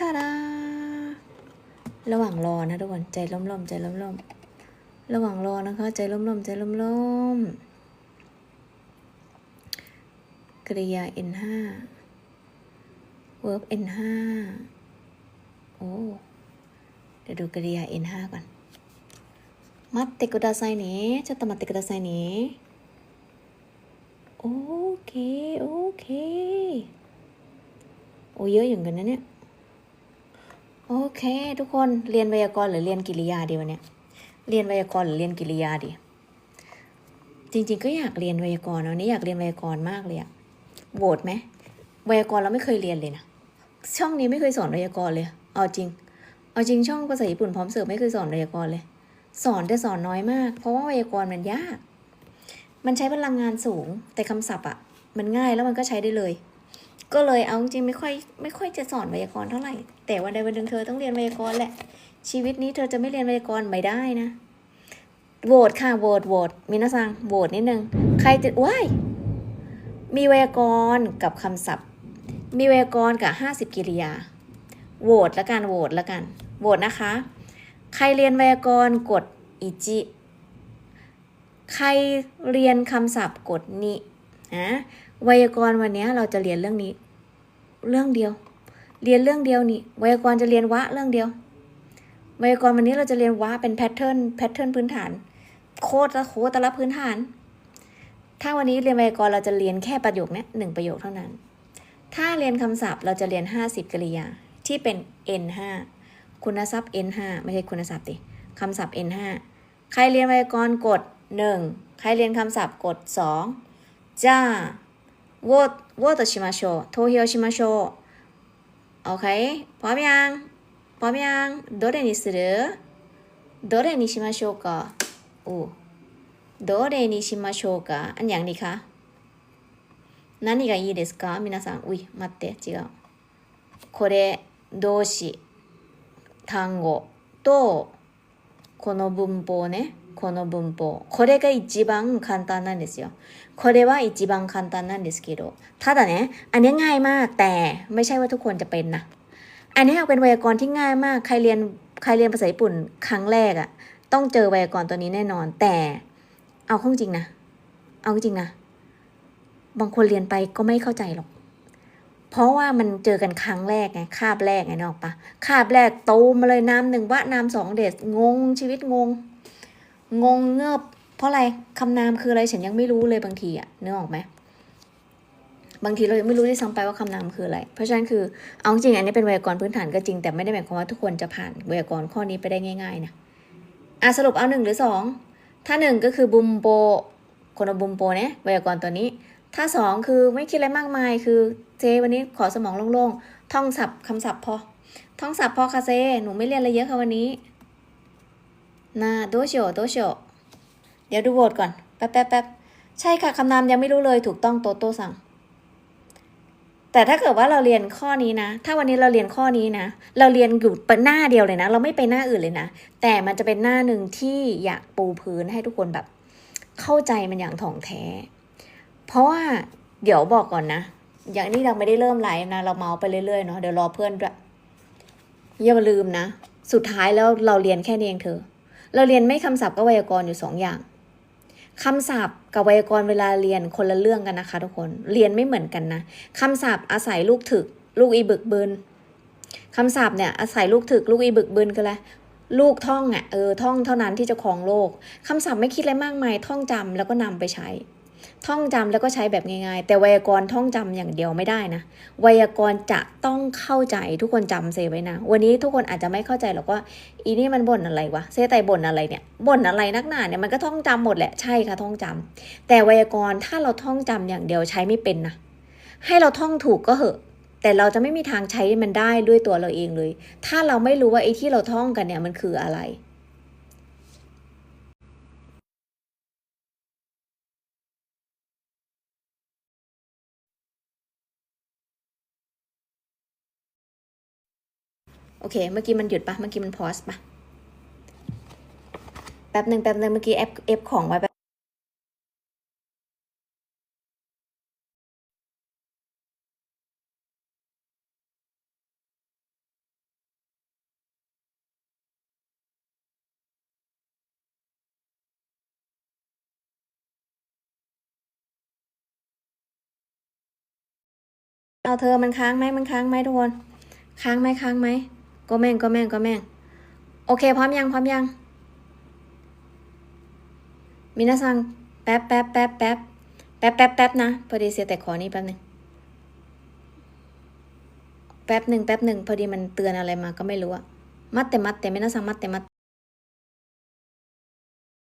ทาดาระหว่างรอนะทุกคนใจร่มๆใจร่มๆระหว่างรอนะคะ ใจร่มๆใจร่มๆกริยา N5 verb N5 โอ้เดี๋ยวดูกริยา N5 ก่อน待ってくださいねちょっと待ってくださいねโอเคโอเคโอ้เยอะอย่างกันนะเนี่ย โอเคทุกคนเรียนไวยากรณ์หรือเรียนกริยาดีวันนี้เรียนไวยากรณ์หรือเรียนกริยาดี จริงๆก็อยากเรียนไวยากรณ์วันนี้อยากเรียนไวยากรณ์มากเลยอะโหวตไหมไวยากรณ์เราไม่เคยเรียนเลยนะช่องนี้ไม่เคยสอนไวยากรณ์เลย เอาจริง เอาจริงช่องภาษาญี่ปุ่นพร้อมเสิร์ฟไม่เคยสอนไวยากรณ์เลย สอนแต่สอนน้อยมาก เพราะว่าไวยากรณ์มันยาก มันใช้พลังงานสูงแต่คำศัพท์อะมันง่ายแล้วมันก็ใช้ได้เลย ก็เลยเอาจริงไม่ค่อยไม่ค่อยจะสอนไวยากรณ์เท่าไหร่ แต่วันใดวันหนึ่งเธอต้องเรียนไวยากรณ์แหละ ชีวิตนี้เธอจะไม่เรียนไวยากรณ์ไม่ได้นะโหวตค่ะโหวตโหวตมินาซังโหวตนิดนึงใครจะว้ายมีไวยากรณ์กับคำศัพท์ มีไวยากรณ์กับห้าสิบกิริยาโหวตละกันโหวตละกันโหวตนะคะ ใครเรียนไวยากรณ์กดอิจิ ใครเรียนคำศัพท์กดนิ นะไวยากรณ์วันนี้เราจะเรียนเรื่องนี้ เรื่องเดียว เรียนเรื่องเดียวนี่ไวยากรณ์จะเรียนวะเรื่องเดียวไวยากรณ์วันนี้เราจะเรียนวะเป็นแพทเทิร์นแพทเทิร์นพื้นฐาน โคตรละโคตรละพื้นฐาน ถ้าวันนี้เรียนไวยากรณ์เราจะเรียนแค่ประโยคนี้หนึ่งประโยคเท่านั้น ถ้าเรียนคำศัพท์เราจะเรียน 50กริยาที่เป็น N5 คุณทรัพย์ N5 ไม่ใช่คุณทรัพย์ดิคำศัพท์ N5 ใครเรียนไวยากรณ์กด 1 ใครเรียนคำศัพท์กด 2じゃあ、ウォーとしましょう。投票しましょう。OK? パミャン。パミャン。どれにする？どれにしましょうか？おどれにしましょうか？あにゃんにか？何がいいですか？皆さん。うい、待って、違う。これ、動詞、単語と、この文法ね。この文法これが一番簡単なんですよこれは一番簡単なんですけどただねอันนี้ง่ายมากแต่ไม่ใช่ว่าทุกคนจะเป็นนะ อันนี้เป็นไวยากรณ์ที่ง่ายมาก ใครเรียนใครเรียนภาษาญี่ปุ่นครั้งแรกอะ่ะ ต้องเจอไวยากรณ์ตัวนี้แน่นอน แต่เอาเข้าจริงนะ เอาจริงนะ บางคนเรียนไปก็ไม่เข้าใจหรอก เพราะว่ามันเจอกันครั้งแรกไง คาบแรกไงนกออกปะคาบแรกตูมมาเลยน้ำหนึ่งวะน้ำสองเดชงงชีวิตงง งงเงือบเพราะอะไรคำนามคืออะไรฉันยังไม่รู้เลยบางทีอะนึกออกไหมบางทีเรายังไม่รู้ด้วยซ้ำไปว่าคำนามคืออะไร เพราะฉะนั้นคือเอาจริงอันนี้เป็นไวยากรณ์พื้นฐานก็จริงแต่ไม่ได้หมายความว่าทุกคนจะผ่านไวยากรณ์ข้อนี้ไปได้ง่ายๆนะอะสรุปเอาหนึ่งหรือสองถ้าหนึ่งก็คือบุมโปคนละบุมโปเนี่ยไวยากรณ์ตัวนี้ ถ้าสองคือไม่คิดอะไรมากมายคือเจวันนี้ขอสมองโล่งๆท่องศัพท์คำศัพท์พอท่องศัพท์พอค่ะเจหนูไม่เรียนอะไรเยอะค่ะวันนี้ นาโดโชโดโชเดี๋ยวดูโหวตก่อน แป๊บแป๊บแป๊บใช่ค่ะคำนามยังไม่รู้เลยถูกต้องโตโต้สั่ง แต่ถ้าเกิดว่าเราเรียนข้อนี้นะ ถ้าวันนี้เราเรียนข้อนี้นะ เราเรียนอยู่หน้าเดียวเลยนะ เราไม่ไปหน้าอื่นเลยนะ แต่มันจะเป็นหน้าหนึ่งที่อยากปูพื้นให้ทุกคนแบบ เข้าใจมันอย่างถ่องแท้ เพราะว่าเดี๋ยวบอกก่อนนะ อย่างนี้เราไม่ได้เริ่มไลฟ์นะ เราเมาส์ไปเรื่อยๆเนาะ เดี๋ยวรอเพื่อนด้วยอย่าลืมนะ สุดท้ายแล้วเราเรียนแค่นี้เองเธอ เราเรียนไม่คำศัพท์กับไวยากรณ์อยู่สองอย่างคำศัพท์กับไวยากรณ์เวลาเรียนคนละเรื่องกันนะคะทุกคนเรียนไม่เหมือนกันนะคำศัพท์อาศัยลูกถึก ลูกอีบึกบืนคำศัพท์เนี่ยอาศัยลูกถึก ลูกอีบึกบืนคืออะไรลูกท่องอะเออท่องเท่านั้นที่จะครองโลกคำศัพท์ไม่คิดอะไรมากมายท่องจำแล้วก็นำไปใช้ ท่องจำแล้วก็ใช้แบบง่ายๆ แต่ไวยากรณ์ท่องจำอย่างเดียวไม่ได้นะไวยากรณ์จะต้องเข้าใจทุกคนจำเซไว้นะ วันนี้ทุกคนอาจจะไม่เข้าใจหรอกว่า อีนี่มันบ่นอะไรวะเซไตบ่นอะไรเนี่ยบ่นอะไรนักหนาเนี่ยมันก็ท่องจำหมดแหละใช่ค่ะท่องจำแต่ไวยากรณ์ถ้าเราท่องจำอย่างเดียวใช้ไม่เป็นนะให้เราท่องถูกก็เหอะ แต่เราจะไม่มีทางใช้มันได้ด้วยตัวเราเองเลย ถ้าเราไม่รู้ว่าไอ้ที่เราท่องกันเนี่ยมันคืออะไร โอเค เมื่อกี้มันหยุดปะเมื่อกี้มันพอสปะแป๊บหนึ่งแป๊บหนึ่งเมื่อกี้แอปแอปของไว้ป๊เอาเธอมันค้างไหมมันค้างไหมทุกคน ค้างไหมค้างไหม ก็แม่งก็แม่งก็แม่ง โอเค พร้อมยัง พร้อมยัง มินาซัง แป๊บแป๊บแป๊บแป๊บแป๊บแป๊บแป๊บนะพอดีเสียแต่ขอนี่แป๊บหนึ่งแป๊บหนึ่งแป๊บหนึ่งพอดีมันเตือนอะไรมาก็ไม่รู้อะมัดแต่มัดแต่มินาซังมัดแต่มัด